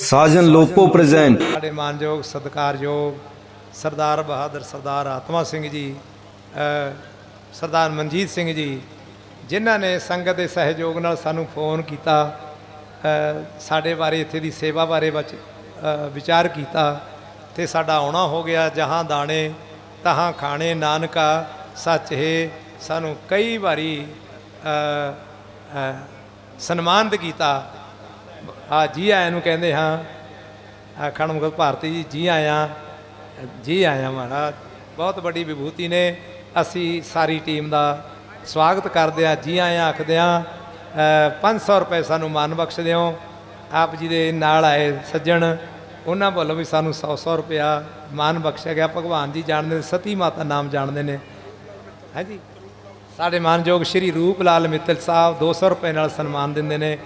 ਸਾਜਨ Lopo present. ਸਾਡੇ ਮਾਨਯੋਗ, ਸਤਿਕਾਰਯੋਗ ਸਰਦਾਰ ਬਹਾਦਰ, ਸਰਦਾਰ ਆਤਮਾ ਸਿੰਘ ਜੀ ਸਰਦਾਰ ਮਨਜੀਤ ਸਿੰਘ ਜੀ, ਜਿਨ੍ਹਾਂ ਨੇ ਸੰਗਤ ਦੇ ਸਹਿਯੋਗ ਨਾਲ ਸਾਨੂੰ ਫੋਨ ਕੀਤਾ ਸਾਡੇ ਬਾਰੇ, ਇੱਥੇ ਦੀ ਸੇਵਾ ਬਾਰੇ ਵਿੱਚ ਵਿਚਾਰ ਕੀਤਾ, ਤੇ ਸਾਡਾ ਆਉਣਾ ਹੋ ਗਿਆ, ਜਹਾਂ ਦਾਣੇ, ਤਹਾਂ ਖਾਣੇ, ਨਾਨਕਾ, ਸੱਚ ਹੈ, ਸਾਨੂੰ ਕਈ ਵਾਰੀ ਸਨਮਾਨਿਤ ਕੀਤਾ। ਆ ਜੀ ਆਇਆਂ ਨੂੰ ਕਹਿੰਦੇ, ਹਾਂ। ਆਖਣ ਮੁਗਲ ਭਾਰਤੀ ਜੀ ਜੀ ਆਇਆਂ। ਜੀ ਆਇਆਂ ਮਹਾਰਾਜ, ਬਹੁਤ ਵੱਡੀ ਵਿਭੂਤੀ ਨੇ। ਅਸੀਂ ਸਾਰੀ ਟੀਮ ਦਾ ਸਵਾਗਤ ਕਰਦੇ ਆ ਜੀ ਆਇਆਂ ਆਖਦੇ ਆ 500 ਰੁਪਏ ਸਾਨੂੰ ਮਾਨ ਬਖਸ਼ ਦਿਓ। ਆਪ ਜੀ ਦੇ ਨਾਲ ਆਏ ਸੱਜਣ, ਉਹਨਾਂ ਵੱਲੋਂ ਵੀ ਸਾਨੂੰ 100 100 ਰੁਪਇਆ ਮਾਨ ਬਖਸ਼ਿਆ ਗਿਆ। ਭਗਵਾਨ ਜੀ ਜਾਣਦੇ ਨੇ, ਸਤੀ ਮਾਤਾ ਨਾਮ ਜਾਣਦੇ ਨੇ। ਹਾਂਜੀ ਸਾਡੇ ਮਾਨਯੋਗ ਸ਼੍ਰੀ ਰੂਪ ਲਾਲ ਮਿੱਤਲ ਸਾਹਿਬ 200 ਰੁਪਏ ਨਾਲ ਸਨਮਾਨ ਦਿੰਦੇ ਨੇ।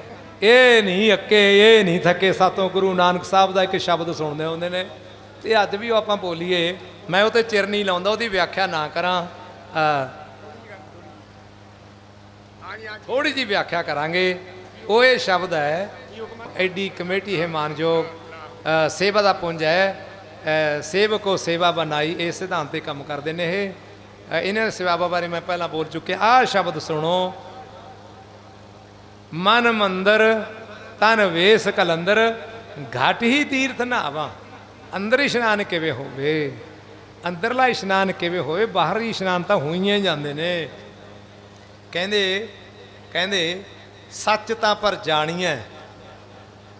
ਇਹ ਨਹੀਂ ਅੱਕੇ, ਇਹ ਨਹੀਂ ਥੱਕੇ। ਸਾਤੋਂ ਗੁਰੂ ਨਾਨਕ ਸਾਹਿਬ ਦਾ ਇੱਕ ਸ਼ਬਦ ਸੁਣਦੇ ਹੁੰਦੇ ਨੇ। ਤੇ ਅੱਜ ਵੀ ਉਹ ਆਪਾਂ ਬੋਲੀਏ, ਮੈਂ ਉਹ ਤੇ ਚਿਰ ਨਹੀਂ ਲਾਉਂਦਾ, ਉਹਦੀ ਵਿਆਖਿਆ ਨਾ ਕਰਾਂ। ਥੋੜੀ ਜੀ ਵਿਆਖਿਆ ਕਰਾਂਗੇ। ਉਹ ਇਹ ਸ਼ਬਦ ਹੈ, ਐਡੀ ਕਮੇਟੀ ਹੈ ਮਾਨਯੋਗ ਸੇਵਾ ਦਾ ਪੁੰਜ ਹੈ। ਸੇਵਕੋ ਸੇਵਾ ਬਣਾਈ, ਇਹ ਸਿਧਾਂਤ ਤੇ ਕੰਮ ਕਰਦੇ ਨੇ ਇਹ। ਇਹਨਾਂ ਦੀ ਸੇਵਾ ਬਾਰੇ ਮੈਂ ਪਹਿਲਾਂ ਬੋਲ ਚੁੱਕਿਆ। ਆਹ ਸ਼ਬਦ ਸੁਣੋ। ਮਨ ਮੰਦਰ, ਤਨ ਵੇਸ ਕਲੰਦਰ, ਘਾਟ ਹੀ ਤੀਰਥ ਨਾਵਾ। ਅੰਦਰ ਇਸ਼ਨਾਨ ਕਿਵੇਂ ਹੋਵੇ? ਅੰਦਰਲਾ ਇਸ਼ਨਾਨ ਕਿਵੇਂ ਹੋਵੇ? ਬਾਹਰੀ ਇਸ਼ਨਾਨ ਤਾਂ ਹੋਈਆਂ ਹੀ ਜਾਂਦੇ ਨੇ। ਕਹਿੰਦੇ ਕਹਿੰਦੇ, ਸੱਚ ਤਾਂ ਪਰ ਜਾਣੀਐ।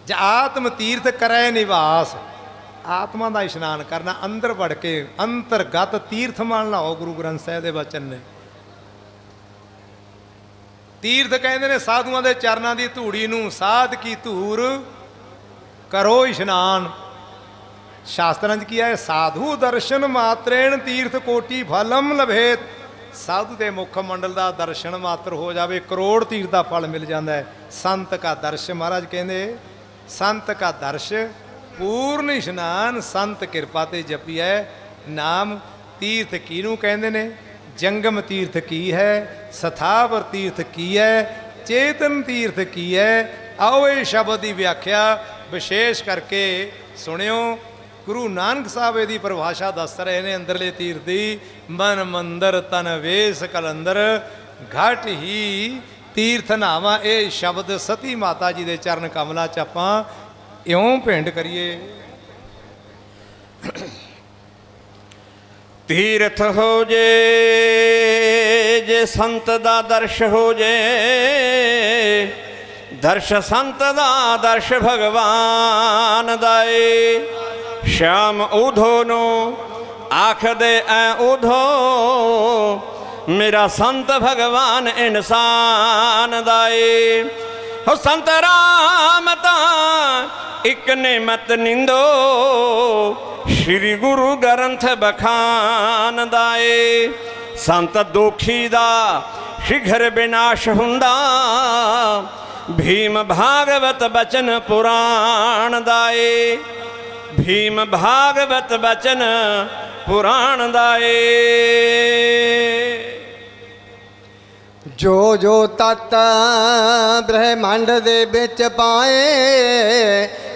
ਜੇ ਆਤਮ ਤੀਰਥ ਕਰੈ ਨਿਵਾਸ, ਆਤਮਾ ਦਾ ਇਸ਼ਨਾਨ ਕਰਨਾ, ਅੰਦਰ ਵੜ ਕੇ ਅੰਤਰਗਤ ਤੀਰਥ ਮੰਨ ਲਾਓ ਗੁਰੂ ਗ੍ਰੰਥ ਸਾਹਿਬ ਦੇ ਵਚਨ ਨੇ। ਤੀਰਥ ਕਹਿੰਦੇ ਨੇ ਸਾਧੂਆਂ ਦੇ ਚਰਨਾਂ ਦੀ ਧੂੜੀ ਨੂੰ ਸਾਧ ਕੀ ਧੂਰ ਕਰੋ ਇਸ਼ਨਾਨ। ਸ਼ਾਸਤਰਾਂ 'ਚ ਕੀ ਹੈ ਸਾਧੂ ਦਰਸ਼ਨ ਮਾਤਰੇਣ ਤੀਰਥ ਕੋਟੀ ਫਲਮ ਲਭੇਤ। ਸਾਧੂ ਦੇ ਮੁੱਖ ਮੰਡਲ ਦਾ ਦਰਸ਼ਨ ਮਾਤਰ ਹੋ ਜਾਵੇ, ਕਰੋੜ ਤੀਰਥ ਦਾ ਫਲ ਮਿਲ ਜਾਂਦਾ ਹੈ। ਸੰਤ ਕਾ ਦਰਸ਼, ਮਹਾਰਾਜ ਕਹਿੰਦੇ, ਸੰਤ ਕਾ ਦਰਸ਼, ਪੂਰਨ ਇਸ਼ਨਾਨ, ਸੰਤ ਕਿਰਪਾ ਤੇ ਜਪੀਐ। ਨਾਮ ਤੀਰਥ ਕਿਹਨੂੰ ਕਹਿੰਦੇ ਨੇ? ਜੰਗਮ ਤੀਰਥ ਕੀ ਹੈ? ਸਥਾਵਰ ਤੀਰਥ ਕੀ ਹੈ? ਚੇਤਨ ਤੀਰਥ ਕੀ ਹੈ? ਆਓ ਇਹ ਸ਼ਬਦ ਦੀ ਵਿਆਖਿਆ ਵਿਸ਼ੇਸ਼ ਕਰਕੇ ਸੁਣਿਓ। ਗੁਰੂ ਨਾਨਕ ਸਾਹਿਬ ਇਹਦੀ ਪਰਿਭਾਸ਼ਾ ਦੱਸ ਰਹੇ ਨੇ ਅੰਦਰਲੇ ਤੀਰਥ ਦੀ। ਮਨ ਮੰਦਰ ਤਨ ਵੇਸ ਕਲੰਦਰ। ਘਟ ਹੀ ਤੀਰਥ ਨਾਵਾ ਇਹ ਸ਼ਬਦ ਸਤੀ ਮਾਤਾ ਜੀ ਦੇ ਚਰਨ ਕਮਲਾਂ ਚ ਆਪਾਂ ਇਉਂ ਭਿੰਡ ਕਰੀਏ। ਤੀਰਥ ਹੋ ਜੇ ਜੇ ਸੰਤ ਦਾ ਦਰਸ਼ ਹੋ ਜੇ, ਦਰਸ਼ ਸੰਤ ਦਾ ਦਰਸ਼ ਭਗਵਾਨ ਦਾ ਏ ਸ਼ਾਮ ਉਧੋ ਨੂੰ ਆਖਦੇ, ਐ ਉਧੋ ਮੇਰਾ ਸੰਤ ਭਗਵਾਨ ਇਨਸਾਨ ਦਾ ਏ ਹੋ ਸੰਤ ਰਾਮ ਤਾਂ ਇੱਕ ਨੇ ਮਤ ਨਿੰਦੋ ਸ੍ਰੀ ਗੁਰੂ ਗ੍ਰੰਥ ਬਖਾਨ ਦਾਏ। ਸੰਤ ਦੁਖੀ ਦਾ ਸ਼ਿਖਰ ਵਿਨਾਸ਼ ਹੁੰਦਾ। ਭੀਮ ਭਾਗਵਤ ਬਚਨ ਪੁਰਾਣ ਦਾਏ। ਭੀਮ ਭਾਗਵਤ ਬਚਨ ਪੁਰਾਣ ਦਾਏ। ਜੋ ਜੋ ਤਤ ਬ੍ਰਹਿਮੰਡ ਦੇ ਵਿੱਚ ਪਾਏ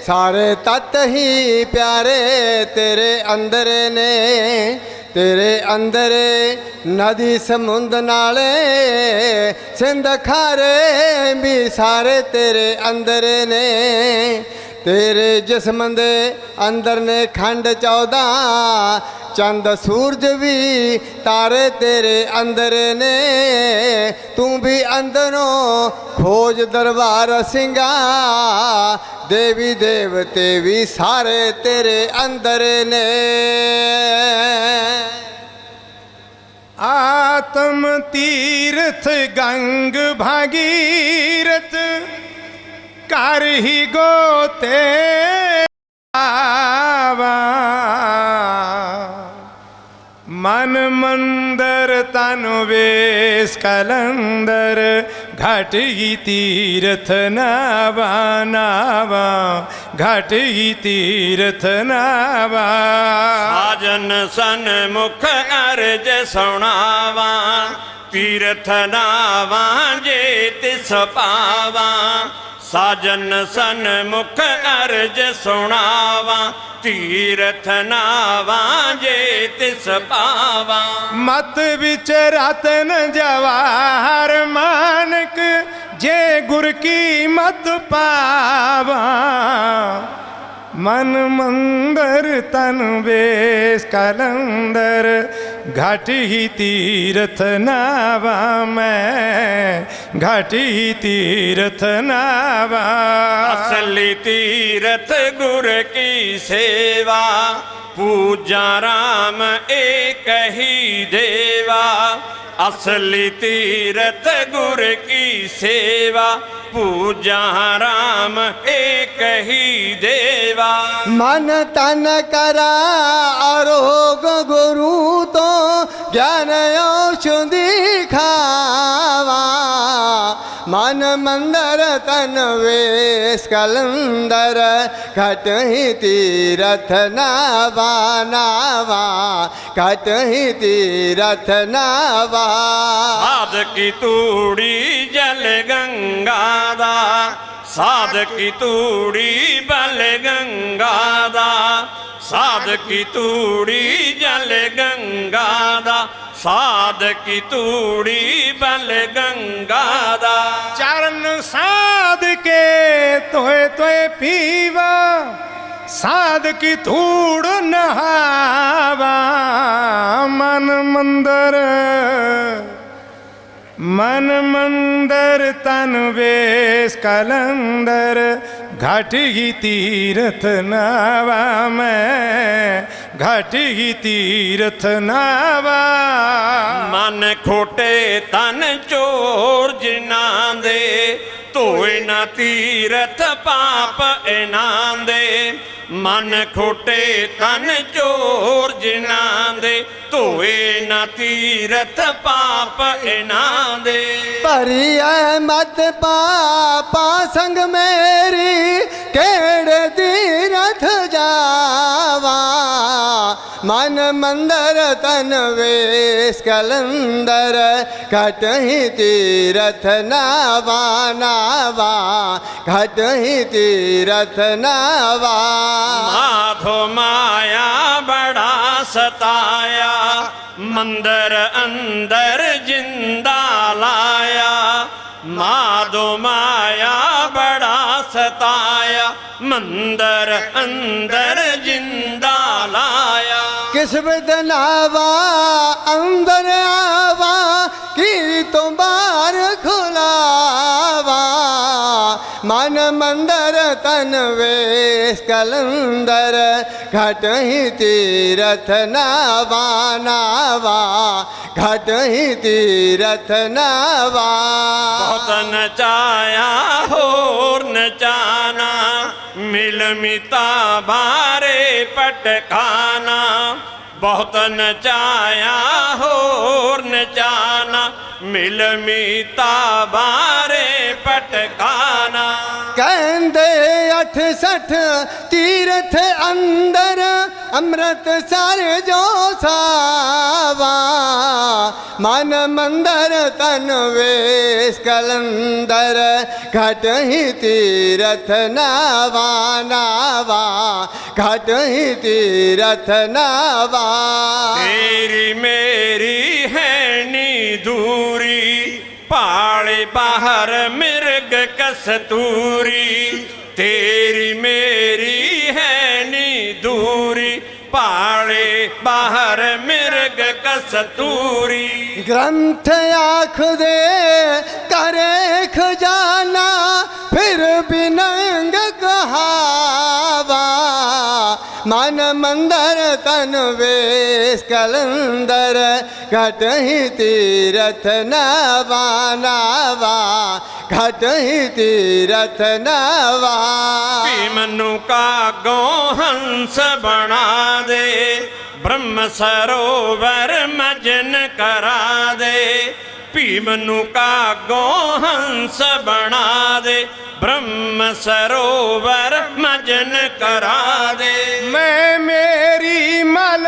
ਸਾਰੇ ਤਤ ਹੀ ਪਿਆਰੇ ਤੇਰੇ ਅੰਦਰ ਨੇ, ਤੇਰੇ ਅੰਦਰ ਨਦੀ ਸਮੁੰਦ ਨਾਲੇ, ਸਿੰਧ ਖਾਰੇ ਵੀ ਸਾਰੇ ਤੇਰੇ ਅੰਦਰ ਨੇ। ਤੇਰੇ ਜਿਸਮ ਦੇ ਅੰਦਰ ਨੇ ਖੰਡ 14 ਚੰਦ ਸੂਰਜ ਵੀ ਤਾਰੇ ਤੇਰੇ ਅੰਦਰ ਨੇ। ਤੂੰ ਵੀ ਅੰਦਰੋਂ ਖੋਜ ਦਰਬਾਰ ਸਿੰਘਾ, ਦੇਵੀ ਦੇਵਤੇ ਵੀ ਸਾਰੇ ਤੇਰੇ ਅੰਦਰ ਨੇ। ਆਤਮ ਤੀਰਥ ਗੰਗ ਭਾਗੀਰਥ ਘਰ ਹੀ ਗੋਤੇ ਆਵਾ। ਮਨ ਮੰਦਰ ਤਨ ਵੇਸ ਕਲੰਦਰ, ਘਟ ਹੀ ਤੀਰਥ ਨਾਵਾ ਨਾਵਾ, ਘਟ ਹੀ ਤੀਰਥ ਨਾਵਾ। ਸਾਜਨ ਸਨ ਮੁਖ ਅਰਜ ਸੁਣਾਵਾਂ, ਤੀਰਥ ਨਾਵਾਂ ਜੇ ਤਿਸ ਪਾਵਾਂ। ਸਾਜਨ ਸਨ ਸਨਮੁਖ ਅਰਜ ਸੁਣਾਵਾਂ, ਤੀਰਥ ਨਾਵਾਂ ਜੇ ਤਿਸ ਪਾਵਾਂ। ਮਤ ਵਿੱਚ ਰਤਨ ਜਵਾਹਰ ਮਾਨਕ, ਜੇ ਗੁਰ ਕੀ ਮਤ ਪਾਵਾ। ਮਨ ਮੰਦਰ ਤਨ ਵੇਸ ਕਲੰਦਰ ਘਟ ਹੀ ਤੀਰਥ ਨਾਵਾ ਮੈਂ। ਘਟ ਹੀ ਤੀਰਥ ਨਾਵਾ। ਅਸਲੀ ਤੀਰਥ ਗੁਰ ਕੀ ਸੇਵਾ? ਪੂਜਾ ਰਾਮ ਏਕ ਹੀ ਦੇਵਾ। ਅਸਲੀ ਤੀਰਥ ਗੁਰ ਕੀ ਸੇਵਾ? ਪੂਜਾ ਰਾਮ ਏਕ ਹੀ ਦੇਵਾ। ਮਨ ਤਨ ਕਰਾ ਆਰੋਗ ਗੁਰੂ ਤੋਂ ਗਿਆਨ ਔਸ਼ਧੀ ਖਾਵਾ ਮਨ ਮੰਦਰ ਤਨ ਵੇਸ ਕਲੰਦਰ, ਘਟ ਹੀ ਤੀਰਥ ਨਾਵਾ ਨਾਵਾ ਘਟ ਹੀ ਤੀਰਥ ਨਾਵਾ। ਸਾਧ ਕੀ ਤੂੜੀ ਜਲ ਗੰਗਾ ਦਾ, ਸਾਧ ਤੂੜੀ ਬਲ ਗੰਗਾ ਸਾਧ ਕੀ ਤੂੜੀ ਜਲ ਗੰਗਾ ਦਾ, ਸਾਧ ਕੀ ਤੂੜੀ ਬਲ ਗੰਗਾ ਦਾ। ਚਰਨ ਸਾਧ ਕੇ ਤੋਏ ਤੋਏ ਪੀਵਾ, ਸਾਧ ਕੀ ਧੂੜ ਨਹਾਵਾ, ਮਨ ਮੰਦਰ ਮਨ ਮੰਦਰ ਤਨ ਵੇਸ ਕਲੰਦਰ, ਘਟ ਹੀ ਤੀਰਥ ਨਾਵਾ ਮੈਂ ਘਟ ਹੀ ਤੀਰਥ ਨਾਵਾ। ਮਨ ਖੋਟੇ ਤਨ ਚੋਰ ਜਿਨ੍ਹਾਂ ਦੇ ਧੋਏ ਨਾ ਤੀਰਥ ਪਾਪ ਇਨਾਂ ਦੇ। ਮਨ ਖੋਟੇ ਤਨ ਚੋਰ ਜਿਨ੍ਹਾਂ ਦੇ ਧੋਏ ਨਾ ਤੀਰਥ ਪਾਪ ਇਨਾਂ ਦੇ। ਭਰੀ ਐ ਮਤ ਪਾਪਾ ਸੰਗ ਮੇਰੀ ਮਨ ਮੰਦਰ, ਤਨ ਵੇਸ ਕਲੰਦਰ। ਘਟ ਹੀ ਤੀਰਥ ਨਾਵਾ ਨਾਵਾ। ਘਟ ਹੀ ਤੀਰਥ ਨਾਵਾ। ਮਾਧੋ ਮਾਇਆ ਬੜਾ ਸਤਾਇਆ, ਮੰਦਰ ਅੰਦਰ ਜਿੰਦਾ ਲਾਇਆ। ਮਾਧੋ ਮਾਇਆ ਬੜਾ ਸਤਾਇਆ, ਮੰਦਰ ਅੰਦਰ ਜਿੰਦਾ ਅੰਦਰ ਆਵਾ, ਕੀ ਤੋਂ ਬਾਹਰ ਖੁਲਾਵਾ? ਮਨ ਮੰਦਰ ਤਨ ਵੇਸ ਕਲੰਦਰ ਘਟ ਹੀ ਤੀਰਥ ਨਾਵਾ ਨਾਵਾ। ਘਟ ਹੀ ਤੀਰਥ ਨਾਵਾ। ਬਹੁਤ ਨਚਾਇਆ, ਹੋਰ ਨਚਾਨਾ। ਮਿਲ ਮਿਤਾ ਬਾਰੇ ਪਟਕਾਨਾ ਬਹੁਤ ਨਚਾਇਆ ਹੋਰ ਨਚਾਨਾ ਮਿਲ ਮਿਤਾ ਬਾਰੇ ਪਟਕਾਨਾ। ਕਹਿੰਦੇ 68 ਤੀਰਥ ਅੰਦਰ ਅੰਮ੍ਰਿਤ ਸਾਰੇ ਜੋ ਸਾਵਾ, ਮਨ ਮੰਦਰ ਤਨ ਵੇਸ ਕਲੰਦਰ, ਘਟ ਹੀ ਤੀਰਥ ਨਾਵਾ ਨਾਵਾ, ਘਟ ਹੀ ਤੀਰਥ ਨਾਵਾ। ਤੇਰੀ ਮੇਰੀ ਹੈ ਨੀ ਦੂਰੀ ਪਾਲੇ ਬਾਹਰ ਮਿਰਗ ਕਸਤੂਰੀ, ਤੇਰੀ ਮੇਰੀ ਹੈ ਨੀ ਦੂਰੀ ਪਾਲੇ ਬਾਹਰ ਮਿਰਗ ਕਸਤੂਰੀ। ਗ੍ਰੰਥ ਆਖਦੇ ਕਰੇ ਖਜ਼ਾਨਾ ਮਨ ਮੰਦਰ ਤਨ ਵੇਸ, ਕਲੰਦਰ ਘਟ ਹੀ ਤੀਰਥ ਨਾਵਾ ਨਾਵਾ, ਘਟ ਹੀ ਤੀਰਥ ਨਵਾ। ਭੀਮ ਨੂੰ ਕਾਗੋਂ ਹੰਸ ਬਣਾ ਦੇ, ਬ੍ਰਹਮ ਸਰੋਵਰ ਮਜਨ ਕਰਾ ਦੇ। ਭੀਮ ਨੂੰ ਕਾਗੋਂ ਹੰਸ ਬਣਾ ਦੇ ਬ੍ਰਹਮ ਸਰੋਵਰ ਮਜਨ ਕਰਾ ਦੇ। ਮੈਂ ਮੇਰੀ ਮਲ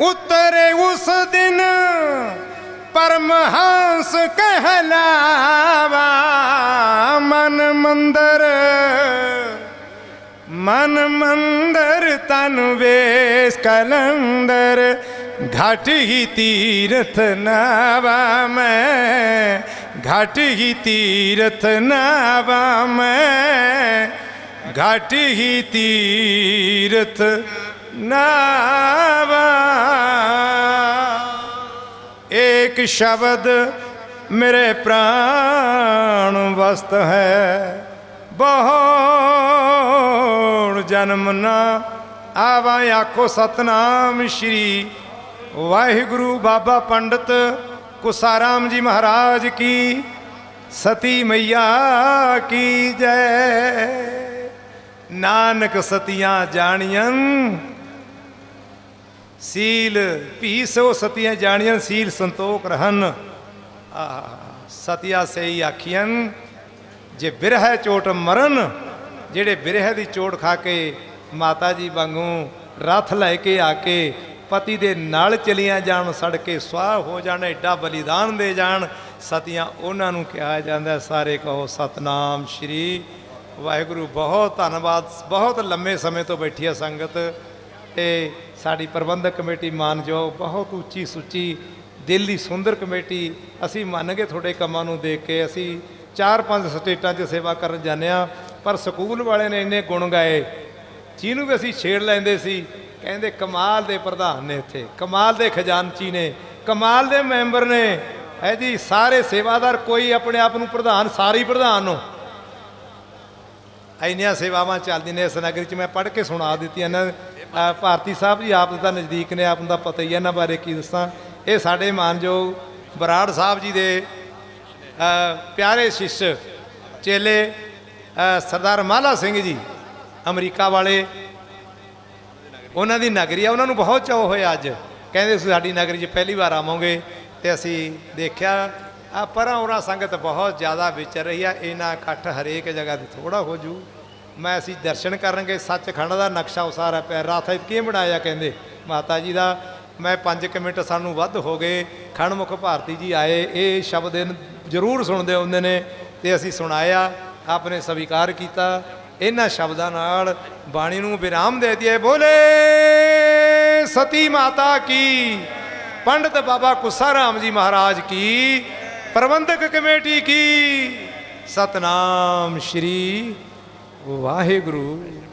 ਉਤਰੇ ਉਸ ਦਿਨ, ਪਰਮਹੰਸ ਕਹਿਲਾਵਾ। ਮਨ ਮੰਦਰ ਮਨ ਮੰਦਰ ਤਨ ਵੇਸ ਕਲੰਦਰ, ਘਟ ਹੀ ਤੀਰਥ ਨਾਵਾ। ਮੈਂ ਘਟ ਹੀ ਤੀਰਥ ਨਾਵਾ ਮੈਂ, ਘਟ ਹੀ ਤੀਰਥ ਨਾਵਾ। ਇੱਕ ਸ਼ਬਦ ਮੇਰੇ ਪ੍ਰਾਣ ਵਸਤ ਹੈ ਬਹੁ ਜਨਮ ਨਾ ਆਵਾ। ਆਖੋ ਸਤਨਾਮ ਸ਼੍ਰੀ ਵਾਹਿਗੁਰੂ ਬਾਬਾ ਪੰਡਤ ਕੁਸਾਰਾਮ ਜੀ ਮਹਾਰਾਜ ਕੀ ਸਤੀ ਮਈਆ ਕੀ ਜੈ ਨਾਨਕ ਸਤੀਆਂ ਜਾਣੀਆਂ ਸੀਲ ਭੀ ਸੋ ਸਤੀਆਂ ਜਾਣੀਆਂ ਸੀਲ ਸੰਤੋਖ ਰਹਨ ਆ ਸਤਿਆ ਸਈ ਆਖੀਆਂ ਜੇ ਬਿਰਹਿ ਚੋਟ ਮਰਨ ਜਿਹੜੇ ਬਿਰਹਿ ਦੀ ਚੋਟ ਖਾ ਕੇ ਮਾਤਾ ਜੀ ਵਾਂਗੂ ਰੱਥ ਲੈ ਕੇ ਆ ਕੇ ਪਤੀ ਦੇ ਨਾਲ ਚਲੀਆਂ ਜਾਣ ਸੜ ਕੇ ਸਵਾਹ ਹੋ ਜਾਣ, ਐਡਾ ਬਲੀਦਾਨ ਦੇ ਜਾਣ, ਸਤੀਆਂ ਉਹਨਾਂ ਨੂੰ ਕਿਹਾ ਜਾਂਦਾ ਸਾਰੇ ਕਹੋ ਸਤਨਾਮ ਸ਼੍ਰੀ ਵਾਹਿਗੁਰੂ। ਬਹੁਤ ਧੰਨਵਾਦ, ਬਹੁਤ ਲੰਮੇ ਸਮੇਂ ਤੋਂ ਬੈਠੀ ਹੈ ਸੰਗਤ ਤੇ ਸਾਡੀ ਪ੍ਰਬੰਧਕ ਕਮੇਟੀ ਮਾਨਯੋਗ, ਬਹੁਤ ਉੱਚੀ ਸੁੱਚੀ, ਦਿਲ ਦੀ ਸੁੰਦਰ ਕਮੇਟੀ, ਅਸੀਂ ਮੰਨ ਗਏ ਤੁਹਾਡੇ ਕੰਮਾਂ ਨੂੰ ਦੇਖ ਕੇ ਅਸੀਂ ਚਾਰ ਪੰਜ ਸਟੇਟਾਂ 'ਚ ਸੇਵਾ ਕਰਨ ਜਾਂਦੇ ਹਾਂ, ਪਰ ਸਕੂਲ ਵਾਲੇ ਨੇ ਇੰਨੇ ਗੁਣ ਗਾਏ, ਜਿਹਨੂੰ ਵੀ ਅਸੀਂ ਛੇੜ ਲੈਂਦੇ ਸੀ ਕਹਿੰਦੇ ਕਮਾਲ ਦੇ ਪ੍ਰਧਾਨ ਨੇ ਇੱਥੇ, ਕਮਾਲ ਦੇ ਖਜ਼ਾਨਚੀ ਨੇ, ਕਮਾਲ ਦੇ ਮੈਂਬਰ ਨੇ। ਹੈ ਜੀ, ਸਾਰੇ ਸੇਵਾਦਾਰ ਕੋਈ ਆਪਣੇ ਆਪ ਨੂੰ ਪ੍ਰਧਾਨ, ਸਾਰੀ ਪ੍ਰਧਾਨ ਨੂੰ ਇੰਨੀਆਂ ਸੇਵਾਵਾਂ ਚੱਲਦੀਆਂ ਨੇ ਇਸ ਨਗਰੀ 'ਚ ਮੈਂ ਪੜ੍ਹ ਕੇ ਸੁਣਾ ਦਿੱਤੀਆਂ ਨੇ। ਭਾਰਤੀ ਸਾਹਿਬ ਜੀ, ਆਪ ਦਾ ਨਜ਼ਦੀਕ ਨੇ, ਆਪ ਨੂੰ ਤਾਂ ਪਤਾ ਹੀ ਹੈ ਇਹਨਾਂ ਬਾਰੇ ਕੀ ਦੱਸਾਂ। ਇਹ ਸਾਡੇ ਮਾਨਯੋਗ ਬਰਾੜ ਸਾਹਿਬ ਜੀ ਦੇ ਪਿਆਰੇ ਸ਼ਿਸ਼ ਚੇਲੇ ਸਰਦਾਰ ਮਾਲਾ ਸਿੰਘ ਜੀ, ਅਮਰੀਕਾ ਵਾਲੇ ਉਹਨਾਂ ਦੀ ਨਗਰੀ ਆ, ਉਹਨਾਂ ਨੂੰ ਬਹੁਤ ਚਾਅ ਹੋਇਆ ਅੱਜ। ਕਹਿੰਦੇ ਸੀ, ਸਾਡੀ ਨਗਰੀ 'ਚ ਪਹਿਲੀ ਵਾਰ ਆਵਾਂਗੇ। ਤੇ ਅਸੀਂ ਦੇਖਿਆ, ਆ ਪਰਾਂ ਉਹਨਾਂ ਸੰਗਤ ਬਹੁਤ ਜ਼ਿਆਦਾ ਵਿਚਰ ਰਹੀ ਆ। ਇਹਨਾਂ ਇਕੱਠ ਹਰੇਕ ਜਗ੍ਹਾ ਤੇ ਥੋੜਾ ਹੋ ਜੂ। ਮੈਂ ਅਸੀਂ ਦਰਸ਼ਨ ਕਰਾਂਗੇ ਸੱਚਖੰਡ ਦਾ ਨਕਸ਼ਾ ਉਸਾਰਾ ਪਿਆ। ਰਾਥ ਕਿਵੇਂ ਬਣਾਇਆ ਕਹਿੰਦੇ? ਮਾਤਾ ਜੀ ਦਾ ਮੈਂ 5 ਮਿੰਟ ਸਾਨੂੰ ਵੱਧ ਹੋ ਗਏ। ਖਣਮੁਖ ਭਾਰਤੀ ਜੀ ਆਏ। ਇਹ ਸ਼ਬਦ ਇਹਨ ਜ਼ਰੂਰ ਸੁਣਦੇ ਹੁੰਦੇ ਨੇ ਤੇ ਅਸੀਂ ਸੁਣਾਇਆ, ਆਪਨੇ ਸਵੀਕਾਰ ਕੀਤਾ। ਇਹਨਾਂ ਸ਼ਬਦਾਂ ਨਾਲ ਬਾਣੀ ਨੂੰ ਵਿਰਾਮ ਦੇ ਦਈਏ। ਬੋਲੇ, ਸਤੀ ਮਾਤਾ ਕੀ? ਪੰਡਤ ਬਾਬਾ ਕੁੱਸਾ ਰਾਮ ਜੀ ਮਹਾਰਾਜ ਕੀ? ਪ੍ਰਬੰਧਕ ਕਮੇਟੀ ਕੀ? ਸਤਨਾਮ ਸ਼੍ਰੀ ਵਾਹਿਗੁਰੂ।